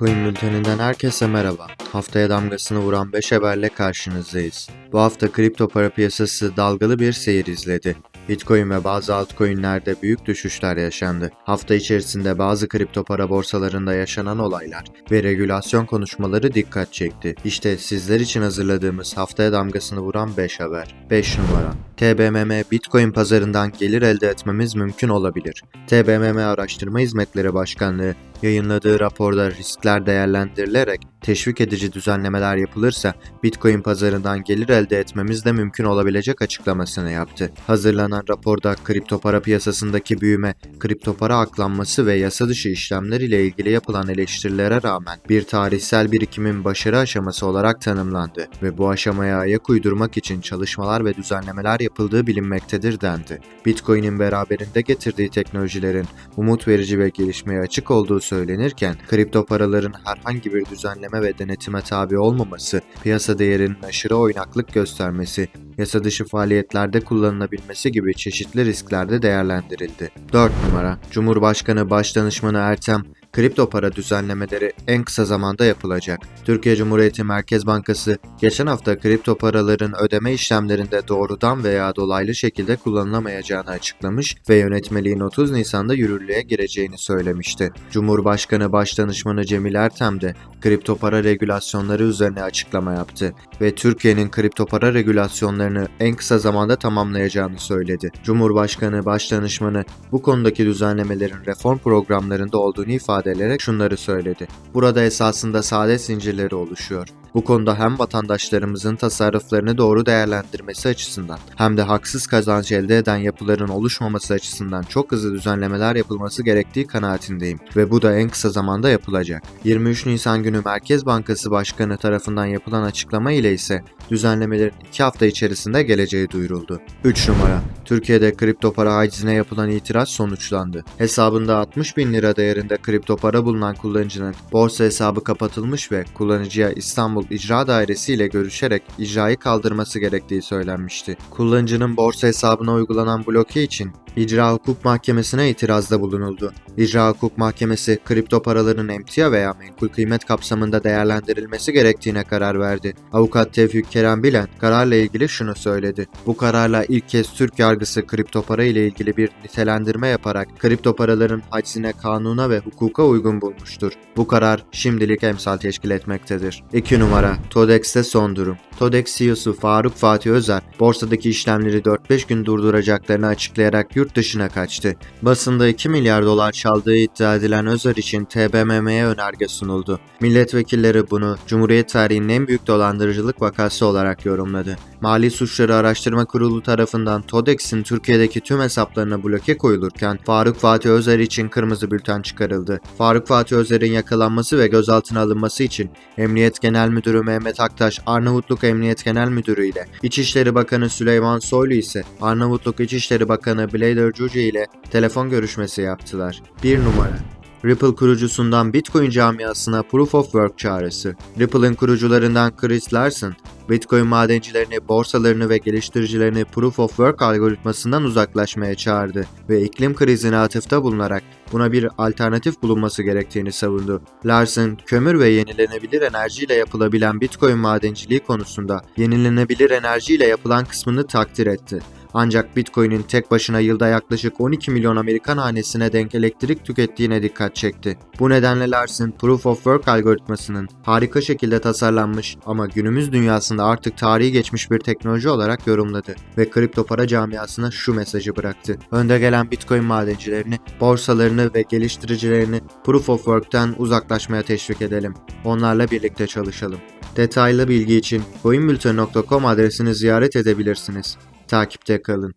Bitcoin bülteninden herkese merhaba. Haftaya damgasını vuran 5 haberle karşınızdayız. Bu hafta kripto para piyasası dalgalı bir seyir izledi. Bitcoin ve bazı altcoin'lerde büyük düşüşler yaşandı. Hafta içerisinde bazı kripto para borsalarında yaşanan olaylar ve regülasyon konuşmaları dikkat çekti. İşte sizler için hazırladığımız haftaya damgasını vuran 5 haber. 5 numara. TBMM Bitcoin pazarından gelir elde etmemiz mümkün olabilir. TBMM Araştırma Hizmetleri Başkanlığı yayınladığı raporda riskler değerlendirilerek teşvik edici düzenlemeler yapılırsa Bitcoin pazarından gelir elde etmemiz de mümkün olabilecek açıklamasını yaptı. Hazırlanan raporda kripto para piyasasındaki büyüme, kripto para aklanması ve yasa dışı işlemler ile ilgili yapılan eleştirilere rağmen bir tarihsel birikimin başarı aşaması olarak tanımlandı ve bu aşamaya ayak uydurmak için çalışmalar ve düzenlemeler yapıldığı bilinmektedir dendi. Bitcoin'in beraberinde getirdiği teknolojilerin umut verici ve gelişmeye açık olduğu söylenirken kripto paraların herhangi bir düzenleme ve denetime tabi olmaması, piyasa değerinin aşırı oynaklık göstermesi, yasa dışı faaliyetlerde kullanılabilmesi gibi çeşitli risklerde değerlendirildi. 4 numara Cumhurbaşkanı Başdanışmanı Ertem kripto para düzenlemeleri en kısa zamanda yapılacak. Türkiye Cumhuriyeti Merkez Bankası geçen hafta kripto paraların ödeme işlemlerinde doğrudan veya dolaylı şekilde kullanılamayacağını açıklamış ve yönetmeliğin 30 Nisan'da yürürlüğe gireceğini söylemişti. Cumhurbaşkanı Başdanışmanı Cemil Ertem de kripto para regülasyonları üzerine açıklama yaptı ve Türkiye'nin kripto para regülasyonlarını en kısa zamanda tamamlayacağını söyledi. Cumhurbaşkanı Başdanışmanı bu konudaki düzenlemelerin reform programlarında olduğunu ifade ederek şunları söyledi. Burada esasında saadet zincirleri oluşuyor. Bu konuda hem vatandaşlarımızın tasarruflarını doğru değerlendirmesi açısından hem de haksız kazanç elde eden yapıların oluşmaması açısından çok hızlı düzenlemeler yapılması gerektiği kanaatindeyim ve bu da en kısa zamanda yapılacak. 23 Nisan günü Merkez Bankası Başkanı tarafından yapılan açıklama ile ise düzenlemelerin 2 hafta içerisinde geleceği duyuruldu. 3 numara Türkiye'de kripto para hacizine yapılan itiraz sonuçlandı. Hesabında 60 bin lira değerinde kripto para bulunan kullanıcının borsa hesabı kapatılmış ve kullanıcıya İstanbul İcra Dairesi ile görüşerek icrayı kaldırması gerektiği söylenmişti. Kullanıcının borsa hesabına uygulanan bloke için İcra Hukuk Mahkemesi'ne itirazda bulunuldu. İcra Hukuk Mahkemesi kripto paraların emtia veya menkul kıymet kapsamında değerlendirilmesi gerektiğine karar verdi. Avukat Tevfik Kerem Bilen kararla ilgili şunu söyledi. Bu kararla ilk kez Türk yargısı kripto para ile ilgili bir nitelendirme yaparak kripto paraların haczine kanuna ve hukuka uygun bulmuştur. Bu karar şimdilik emsal teşkil etmektedir. 2 numara TODEX'te son durum. TODEX CEO'su Faruk Fatih Özer borsadaki işlemleri 4-5 gün durduracaklarını açıklayarak yurt dışına kaçtı. Basında 2 milyar dolar çaldığı iddia edilen Özer için TBMM'ye önerge sunuldu. Milletvekilleri bunu Cumhuriyet tarihinin en büyük dolandırıcılık vakası olarak yorumladı. Mali Suçları Araştırma Kurulu tarafından TODEX'in Türkiye'deki tüm hesaplarına bloke koyulurken Faruk Fatih Özer için kırmızı bülten çıkarıldı. Faruk Fatih Özer'in yakalanması ve gözaltına alınması için Emniyet Genel Müdürü Mehmet Aktaş, Arnavutluk Emniyet Genel Müdürü ile İçişleri Bakanı Süleyman Soylu ise Arnavutluk İçişleri Bakanı Blader Cucu ile telefon görüşmesi yaptılar. 1 numara Ripple kurucusundan Bitcoin camiasına Proof of Work çağrısı. Ripple'ın kurucularından Chris Larsen, Bitcoin madencilerini, borsalarını ve geliştiricilerini Proof of Work algoritmasından uzaklaşmaya çağırdı ve iklim krizine atıfta bulunarak buna bir alternatif bulunması gerektiğini savundu. Larsen, kömür ve yenilenebilir enerjiyle yapılabilen Bitcoin madenciliği konusunda yenilenebilir enerjiyle yapılan kısmını takdir etti. Ancak Bitcoin'in tek başına yılda yaklaşık 12 milyon Amerikan hanesine denk elektrik tükettiğine dikkat çekti. Bu nedenle Larsen, Proof of Work algoritmasının harika şekilde tasarlanmış ama günümüz dünyasında artık tarihi geçmiş bir teknoloji olarak yorumladı ve kripto para camiasına şu mesajı bıraktı. Önde gelen Bitcoin madencilerini, borsalarını ve geliştiricilerini Proof of Work'ten uzaklaşmaya teşvik edelim. Onlarla birlikte çalışalım. Detaylı bilgi için coinbülten.com adresini ziyaret edebilirsiniz. Takipte kalın.